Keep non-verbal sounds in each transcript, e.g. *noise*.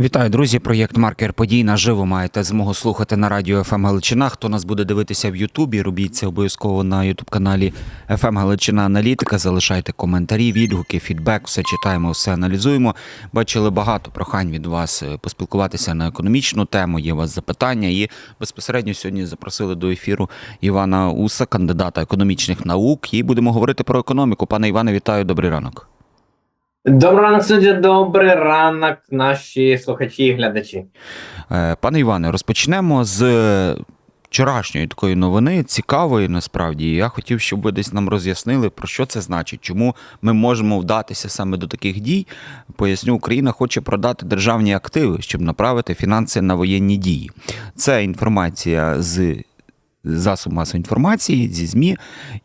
Вітаю, друзі! Проєкт Маркер подій наживо маєте змогу слухати на радіо ФМ Галичина. Хто нас буде дивитися в Ютубі, робіть це обов'язково на Ютуб каналі ФМ Галичина Аналітика. Залишайте коментарі, відгуки, фідбек, все читаємо, все аналізуємо. Бачили багато прохань від вас е, поспілкуватися на економічну тему. Є у вас запитання. І безпосередньо сьогодні запросили до ефіру Івана Уса, кандидата економічних наук. І будемо говорити про економіку. Пане Іване, вітаю, добрий ранок. Добрий ранок, студія, добрий ранок, наші слухачі і глядачі. Е, Пане Іване, розпочнемо з вчорашньої такої новини, цікавої насправді. Я хотів, щоб ви десь нам роз'яснили, про що це значить, чому ми можемо вдатися саме до таких дій. Поясню, Україна хоче продати державні активи, щоб направити фінанси на воєнні дії. Це інформація з. Засоб масової інформації зі ЗМІ,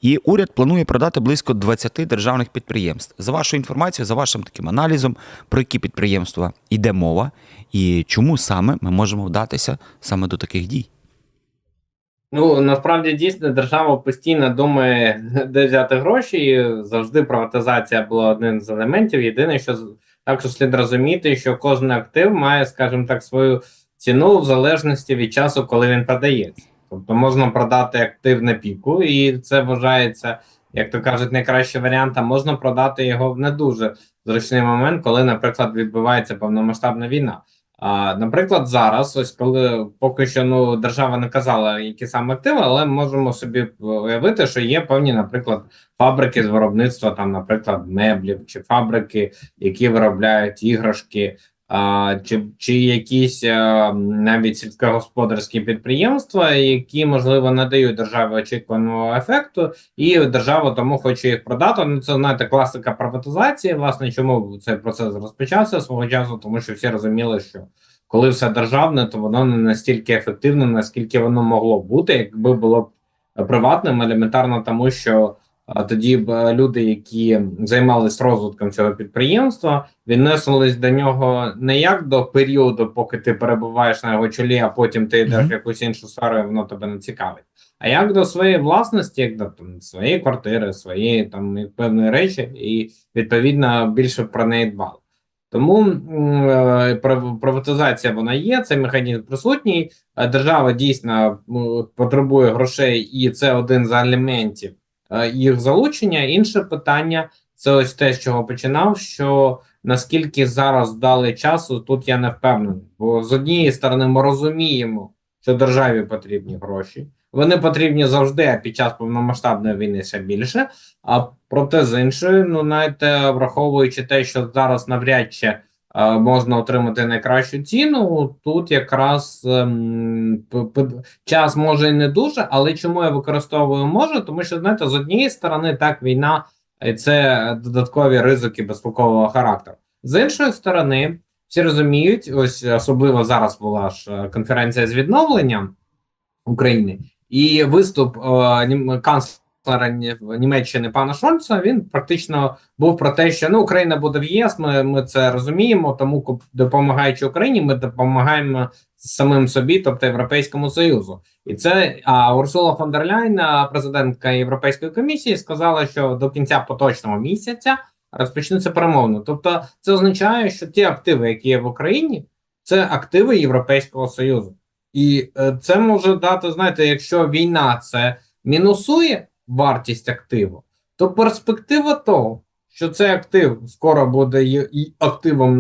і уряд планує продати близько 20 державних підприємств. За вашою інформацією, за вашим таким аналізом, про які підприємства йде мова, і чому саме ми можемо вдатися саме до таких дій? Ну насправді дійсно держава постійно думає, де взяти гроші. і Завжди приватизація була одним з елементів. Єдине, що також слід розуміти, що кожен актив має, скажімо так, свою ціну в залежності від часу, коли він продається. Тобто можна продати актив на піку, і це вважається, як то кажуть, найкращий варіант. А можна продати його в не дуже зручний момент, коли, наприклад, відбувається повномасштабна війна. А, наприклад, зараз, ось коли поки що ну держава не казала, які саме активи, але можемо собі уявити, що є певні, наприклад, фабрики з виробництва, там, наприклад, меблів, чи фабрики, які виробляють іграшки, чи, чи якісь навіть сільськогосподарські підприємства, які можливо надають державі очікуваного ефекту, і держава тому хоче їх продати. Ну це знаєте, класика приватизації. Власне, чому цей процес розпочався свого часу, тому що всі розуміли, що коли все державне, то воно не настільки ефективне, наскільки воно могло бути, якби було приватним, елементарно тому, що тоді б е, люди, які займалися розвитком цього підприємства, відносились до нього не як до періоду, поки ти перебуваєш на його чолі, а потім ти йдеш Мгм. в якусь іншу сферу, і воно тебе не цікавить. А як до своєї власності, як до там, своєї квартири, своєї там певної речі, і відповідно більше про неї дбали. Тому е, приватизація вона є, цей механізм присутній. Е, Держава дійсно потребує грошей, і це один з елементів е, їх залучення. Інше питання це ось те, з чого починав. Що наскільки зараз дали часу, тут я не впевнений. Бо з однієї сторони ми розуміємо, що державі потрібні гроші. Вони потрібні завжди, а під час повномасштабної війни ще більше. А проте з іншої, ну знаєте, враховуючи те, що зараз навряд чи е, можна отримати найкращу ціну, тут якраз ем, час може і не дуже, але чому я використовую може? Тому що знаєте, з однієї сторони, так війна е, це додаткові ризики безпекового характеру. З іншої сторони, всі розуміють, ось особливо зараз була ж е, конференція з відновленням України, і виступ е, канцлера Німеччини пана Шольца він практично був про те, що ну Україна буде в ЄС. Ми, ми це розуміємо. Тому допомагаючи Україні, ми допомагаємо самим собі, тобто Європейському Союзу. І це а Урсула фон дер Ляйн, президентка Європейської комісії, сказала, що до кінця поточного місяця розпочнуться перемовини. Тобто, це означає, що ті активи, які є в Україні, це активи Європейського Союзу. І е, це може дати, знаєте, якщо війна це мінусує вартість активу, то перспектива того, що цей актив скоро буде і активом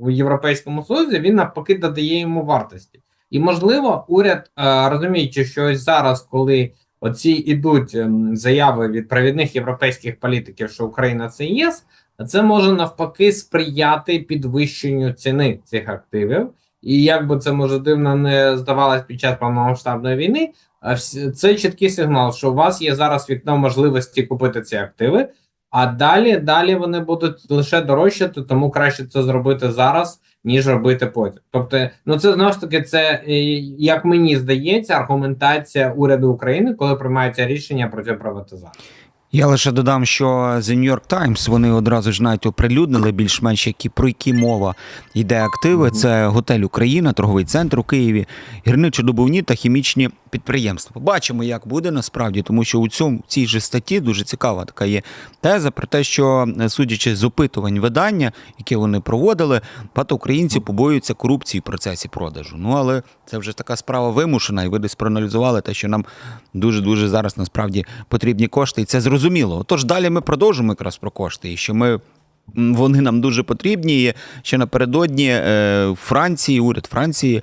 в, Європейському Союзі, він навпаки додає йому вартості. І можливо, уряд, е, розуміючи, що ось зараз, коли оці ідуть ем, заяви від провідних європейських політиків, що Україна це ЄС, це може навпаки сприяти підвищенню ціни цих активів. І як би це може дивно не здавалось під час повномасштабної війни, це чіткий сигнал, що у вас є зараз вікно можливості купити ці активи, а далі далі вони будуть лише дорожчати, тому краще це зробити зараз, ніж робити потім. Тобто, ну це знову ж таки, це е, як мені здається, аргументація уряду України, коли приймається рішення про цю приватизацію. Я лише додам, що The New York Times вони одразу ж навіть оприлюднили більш-менш які про які мова йде активи. Це готель Україна, торговий центр у Києві, гірничодобувні та хімічні підприємства. Побачимо, як буде насправді, тому що у цьому в цій же статті дуже цікава така є теза про те, що е, судячи з опитувань видання, які вони проводили, багато українців побоюються корупції в процесі продажу. Ну але це вже така справа вимушена, і ви десь проаналізували те, що нам дуже дуже зараз насправді потрібні кошти, і це зрозуміло. Тож далі ми продовжимо якраз про кошти, і що ми. Вони нам дуже потрібні. Ще напередодні е, Франції, уряд Франції,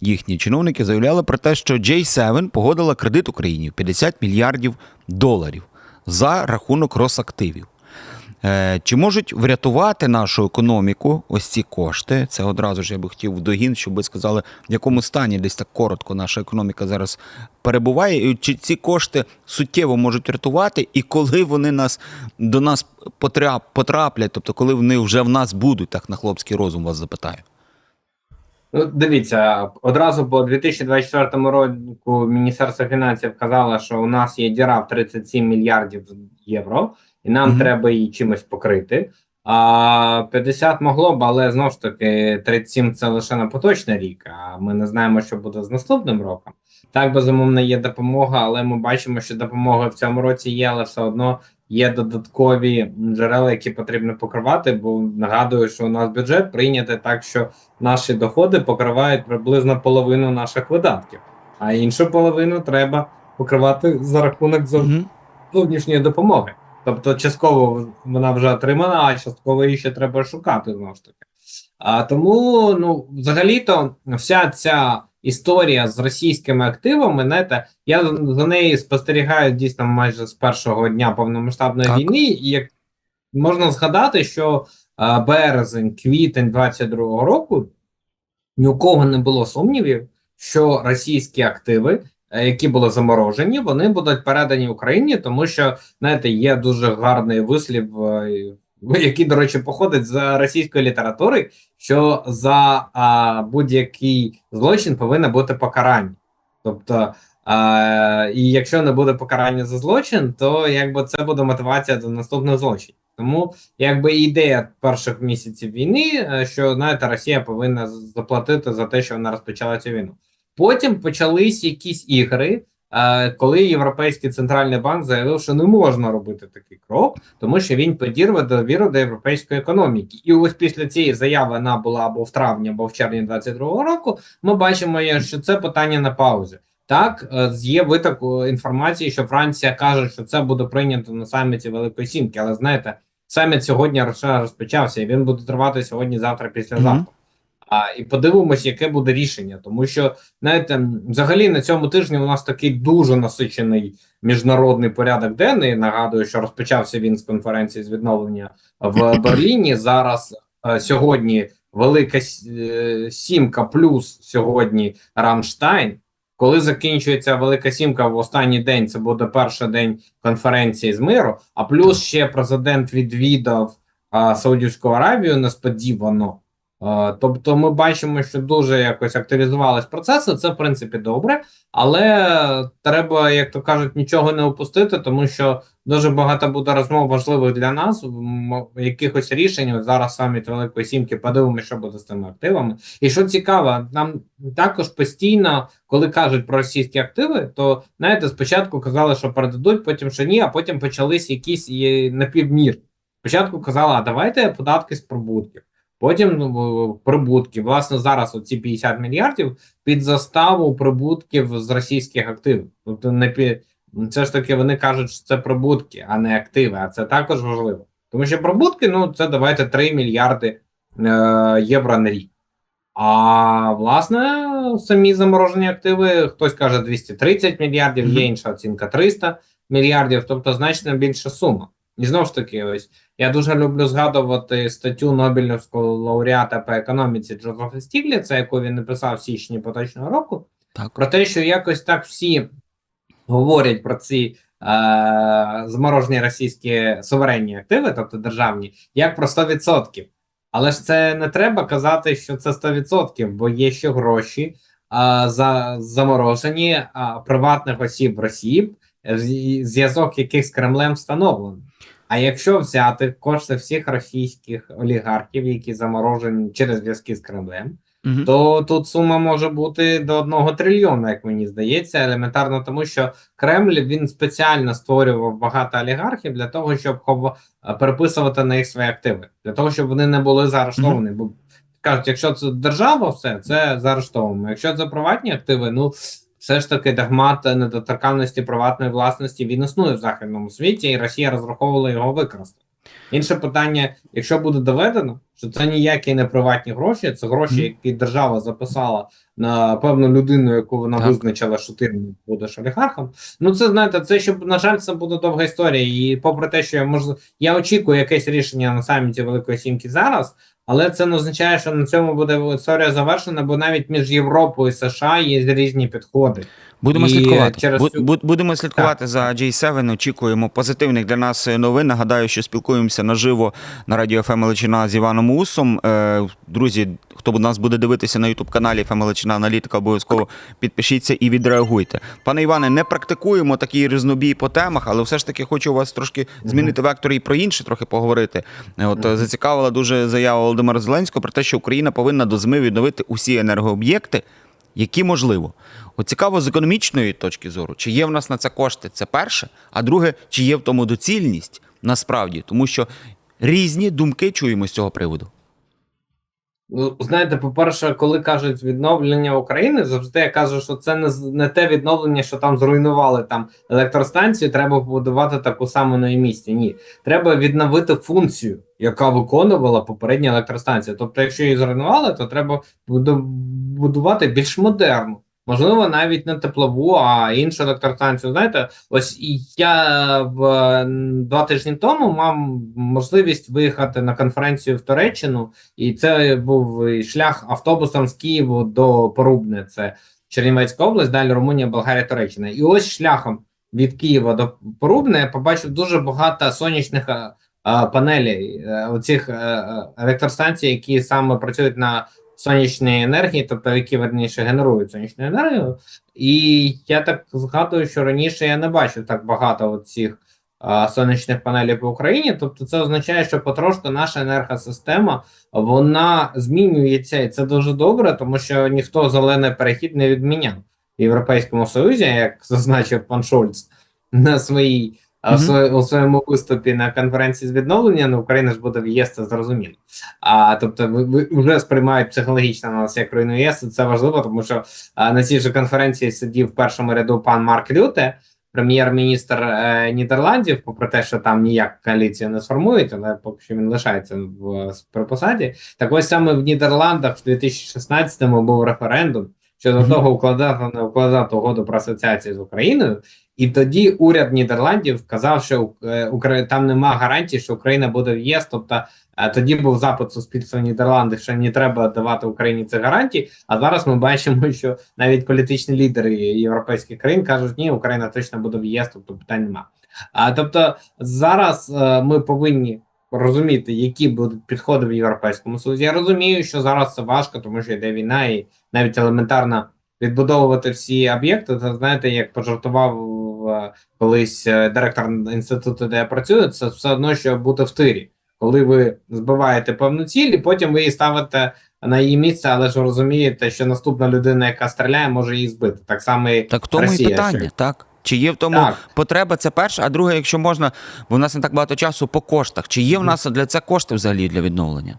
їхні чиновники заявляли про те, що J7 погодила кредит Україні в 50 мільярдів доларів за рахунок Росактивів. Е, Чи можуть врятувати нашу економіку ось ці кошти? Це одразу ж я би хотів догін, щоб ви сказали, в якому стані десь так коротко наша економіка зараз перебуває, чи ці кошти суттєво можуть врятувати, і коли вони нас до нас потраплять, тобто коли вони вже в нас будуть, так на хлопський розум вас запитаю. Ну, дивіться, одразу по 2024 року Міністерство фінансів казало, що у нас є діра в 37 мільярдів євро, і нам Мгм. треба її чимось покрити. А 50 могло б, але знову ж таки 37 це лише на поточний рік. А ми не знаємо, що буде з наступним роком. Так, безумовно, є допомога, але ми бачимо, що допомога в цьому році є, але все одно є додаткові джерела, які потрібно покривати. Бо нагадую, що у нас бюджет прийнятий так, що наші доходи покривають приблизно половину наших видатків, а іншу половину треба покривати за рахунок зовнішньої допомоги. Тобто, частково вона вже отримана, а частково її ще треба шукати знову ж таки. А тому, ну, взагалі-то, вся ця історія з російськими активами, знаєте, я за нею спостерігаю дійсно майже з першого дня повномасштабної Так. війни, і як можна згадати, що а, березень, квітень 22-го року ні у кого не було сумнівів, що російські активи, які були заморожені, вони будуть передані Україні, тому що знаєте, є дуже гарний вислів, е, *laughs* який, до речі, походить з російської літератури, що за а, будь-який злочин повинно бути покарання. Тобто, а, і якщо не буде покарання за злочин, то якби це буде мотивація до наступних злочинів. Тому якби ідея перших місяців війни, е, що знаєте, Росія повинна заплатити за те, що вона розпочала цю війну. Потім почались якісь ігри, коли Європейський центральний банк заявив, що не можна робити такий крок, тому що він підірве довіру до європейської економіки. І ось після цієї заяви вона була або в травні, або в червні 22-го року. Ми бачимо, що це питання на паузі. Так, е, є виток е, інформації, що Франція каже, що це буде прийнято на саміті Великої Сімки, але знаєте, саміт сьогодні розпочався, і він буде тривати сьогодні, завтра, післязавтра. А і подивимось, яке буде рішення, тому що знаєте, взагалі на цьому тижні у нас такий дуже насичений міжнародний порядок денний. Нагадую, що розпочався він з конференції з відновлення в Берліні. Зараз е, сьогодні Велика е, Сімка плюс сьогодні Рамштайн. Коли закінчується Велика Сімка в останній день, це буде перший день конференції з миру. А плюс ще президент відвідав а, Саудівську Аравію несподівано. Тобто, ми бачимо, що дуже якось активізувались процеси. Це в принципі добре, але треба, як то кажуть, нічого не опустити, тому що дуже багато буде розмов важливих для нас, якихось рішень. Зараз саміт Великої Сімки подивимося, що буде з цими активами. І що цікаво, нам також постійно, коли кажуть про російські активи, то знаєте, спочатку казали, що передадуть, потім що ні, а потім почались якісь напівмір. Спочатку казали, а давайте податки з прибутків. Потім ну, прибутки. Власне, зараз оці 50 мільярдів під заставу прибутків з російських активів. Тобто не пі... це ж таки вони кажуть, що це прибутки, а не активи. А це також важливо. Тому що прибутки, ну це давайте 3 мільярди е, євро на рік. А власне, самі заморожені активи, хтось каже 230 мільярдів, є інша оцінка 300 мільярдів, тобто значно більша сума. І знову ж таки, ось я дуже люблю згадувати статтю Нобелівського лауреата по економіці Джозефа Стігліца, яку він написав в січні поточного року, Так. про те, що якось так всі говорять про ці е, заморожені російські суверенні активи, тобто державні, як про 100%. Але ж це не треба казати, що це 100%, бо є ще гроші а, за заморожені а, приватних осіб Росії, зв'язок яких з Кремлем встановлений. А якщо взяти кошти всіх російських олігархів, які заморожені через зв'язки з Кремлем, Мгм. то тут сума може бути до одного трильйона, як мені здається, елементарно тому, що Кремль він спеціально створював багато олігархів для того, щоб хов- е, переписувати на їх свої активи, для того, щоб вони не були заарештовані. Бо кажуть, якщо це держава, все це заарештовано. Якщо це приватні активи, ну все ж таки догмат недоторканності приватної власності він існує в західному світі, і Росія розраховувала його використати. Інше питання: якщо буде доведено, що це ніякі не приватні гроші, це гроші, які держава записала на певну людину, яку вона Так. визначила, що ти будеш олігархом. Ну це знаєте, це щоб на жаль, це буде довга історія. І попри те, що я можу, я очікую якесь рішення на саміті Великої Сімки зараз. Але це не означає, що на цьому буде історія завершена, бо навіть між Європою і США є різні підходи. Будемо І слідкувати. через Будемо слідкувати за J7. Очікуємо позитивних для нас новин. Нагадаю, що спілкуємося наживо на радіо ФМ Величина з Іваном Усом. Е, Друзі, хто нас буде дивитися на Ютуб каналі ФМ Величина Аналітика, обов'язково підпишіться і відреагуйте. Пане Іване, не практикуємо такий різнобій по темах, але все ж таки хочу у вас трошки змінити вектор і про інше трохи поговорити. Е, От е, зацікавила дуже заява Володимира Зеленського про те, що Україна повинна до зими відновити усі енергооб'єкти, які можливо. От цікаво з економічної точки зору, чи є в нас на це кошти, це перше. А друге, чи є в тому доцільність насправді, тому що різні думки чуємо з цього приводу. Ну, знаєте, по-перше, коли кажуть відновлення України, завжди я кажу, що це не, не те відновлення, що там зруйнували там електростанцію, треба побудувати таку саму на її місці. Ні, треба відновити функцію, яка виконувала попередня електростанція. Тобто, якщо її зруйнували, то треба буду- будувати більш модерну. Можливо, навіть не теплову, а іншу електростанцію. Знаєте, ось я в два тижні тому мав можливість виїхати на конференцію в Туреччину, і це був шлях автобусом з Києву до Порубне. Це Чернівецька область, далі Румунія, Болгарія, Туреччина. І ось шляхом від Києва до Порубне я побачив дуже багато сонячних е, е, панелей, е, оцих електростанцій, які саме працюють на сонячній енергії, тобто які верніше генерують сонячну енергію. І я так згадую, що раніше я не бачив так багато цих сонячних панелей по Україні. Тобто, це означає, що потрошку наша енергосистема вона змінюється, і це дуже добре, тому що ніхто зелений перехід не відміняв в Європейському Союзі, як зазначив пан Шольц на своїй. В своє- у своєму виступі на конференції з відновлення ну, Україна ж буде в ЄС, це зрозуміло. А тобто, ви, вже сприймають психологічно нас як країну ЄС. і Це важливо, тому що а, на цій же конференції сидів в першому ряду пан Марк Рюте, прем'єр-міністр е, Нідерландів, попри те, що там ніяк коаліцію не сформують, але поки що він лишається в при посаді. Так ось саме в Нідерландах в 2016-му був референдум щодо Мгм. того, укладати не укладати угоду про асоціацію з Україною. І тоді уряд Нідерландів казав, що е, Укра- там нема гарантій, що Україна буде в ЄС. Тобто е, тоді був запит суспільства Нідерландів, що не треба давати Україні ці гарантії. А зараз ми бачимо, *laughs* що навіть політичні лідери європейських країн кажуть, ні, Україна точно буде в ЄС, тобто питань нема. А тобто зараз е, ми повинні розуміти, які будуть підходи в Європейському Союзі. Я розумію, що зараз це важко, тому що йде війна, і навіть елементарно відбудовувати всі об'єкти. Це знаєте, як пожартував е, колись е, директор інституту, де я працюю, це все одно, що бути в тирі. Коли ви збиваєте певну ціль, і потім ви її ставите на її місце, але ж розумієте, що наступна людина, яка стріляє, може її збити. Так само і Так тому Росія і питання, так? Чи є в тому Так. потреба, це перше, а друге, якщо можна, бо в нас не так багато часу по коштах. Чи є в нас для це кошти взагалі для відновлення?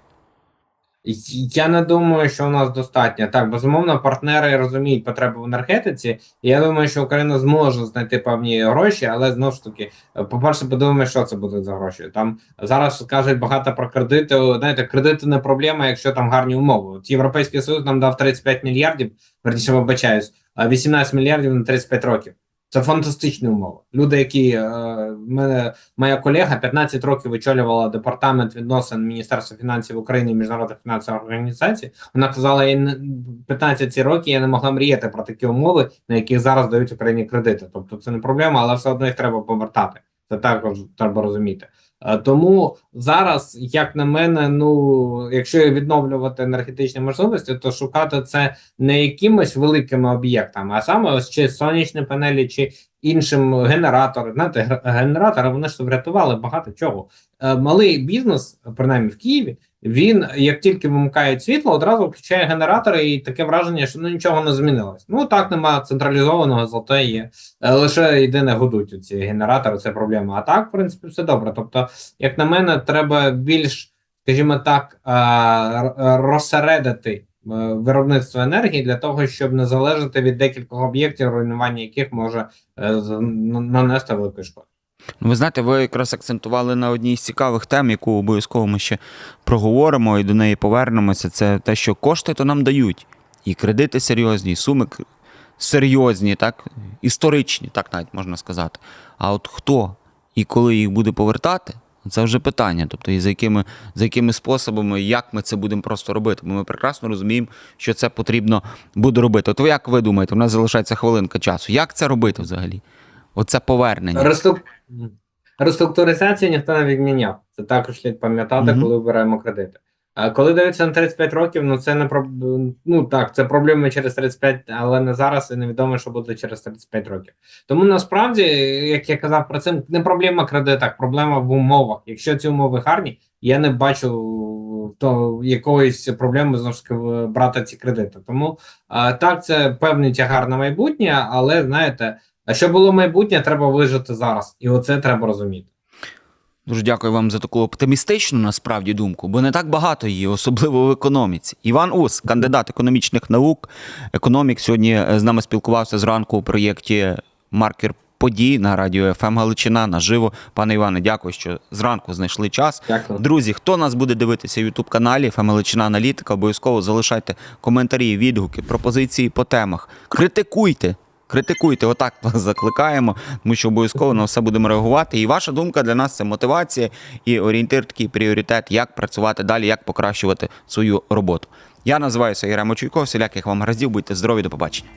Я не думаю, що у нас достатньо. Так, безумовно, партнери розуміють потребу в енергетиці. І я думаю, що Україна зможе знайти певні гроші, але знову ж таки, по-перше, подумаємо, що це буде за гроші. Там зараз кажуть багато про кредити. Знаєте, кредити не проблема, якщо там гарні умови. От Європейський Союз нам дав 35 мільярдів, верніше вибачаюсь, а 18 мільярдів на 35 років. Це фантастичні умови. Люди, які е, мене моя колега 15 років очолювала департамент відносин Міністерства фінансів України і міжнародних фінансових організацій. Вона казала, я не 15 ці років я не могла мріяти про такі умови, на яких зараз дають Україні кредити. Тобто це не проблема, але все одно їх треба повертати. Це також треба розуміти. Е, Тому зараз, як на мене, ну якщо відновлювати енергетичні можливості, то шукати це не якимось великими об'єктами, а саме ось чи сонячні панелі, чи іншим генератором. Знаєте, генератори вони ж врятували багато чого. Е, Малий бізнес, принаймні в Києві, Він, як тільки вимикають світло, одразу включає генератори, і таке враження, що ну нічого не змінилось. Ну так нема централізованого, зате є Е, лише єдине гудуть ці генератори, це проблема. А так, в принципі, все добре. Тобто, як на мене, треба більш, скажімо так, е, розсередити е, виробництво енергії для того, щоб не залежати від декількох об'єктів, руйнування яких може нанести велику шкоду. Ну, ви знаєте, ви якраз акцентували на одній з цікавих тем, яку обов'язково ми ще проговоримо і до неї повернемося. Це те, що кошти то нам дають. І кредити серйозні, і суми серйозні, так, історичні, так навіть можна сказати. А от хто і коли їх буде повертати, це вже питання. Тобто, і за якими, за якими способами, як ми це будемо просто робити. Бо ми прекрасно розуміємо, що це потрібно буде робити. От як ви думаєте, у нас залишається хвилинка часу. Як це робити взагалі? Оце повернення. Реструк... Реструктуризацію ніхто не відміняв. Це також слід пам'ятати, Мгм. коли беремо кредити. А коли даються на 35 років, ну це не про ну так, це проблеми через 35, але не зараз, і невідомо, що буде через 35 років. Тому насправді, як я казав про це, не проблема в кредитах, проблема в умовах. Якщо ці умови гарні, я не бачу то якоїсь проблеми знову ж таки брати ці кредити. Тому а, так, це певний тягар на майбутнє, але знаєте. А що було майбутнє, треба вижити зараз, і оце треба розуміти. Дуже дякую вам за таку оптимістичну насправді думку, бо не так багато її, особливо в економіці. Іван Ус, кандидат економічних наук, економік, сьогодні е, з нами спілкувався зранку у проєкті Маркер подій на радіо ФМ Галичина наживо. Пане Іване, дякую, що зранку знайшли час. Дякую. Друзі, хто нас буде дивитися в Ютуб каналі ФМ Галичина Аналітика, обов'язково залишайте коментарі, відгуки, пропозиції по темах. Критикуйте. Критикуйте, отак вас закликаємо, тому що обов'язково на все будемо реагувати. І ваша думка для нас це мотивація і орієнтир, такий пріоритет, як працювати далі, як покращувати свою роботу. Я називаюся Єремо Чуйко, всіляких вам гараздів, будьте здорові, до побачення.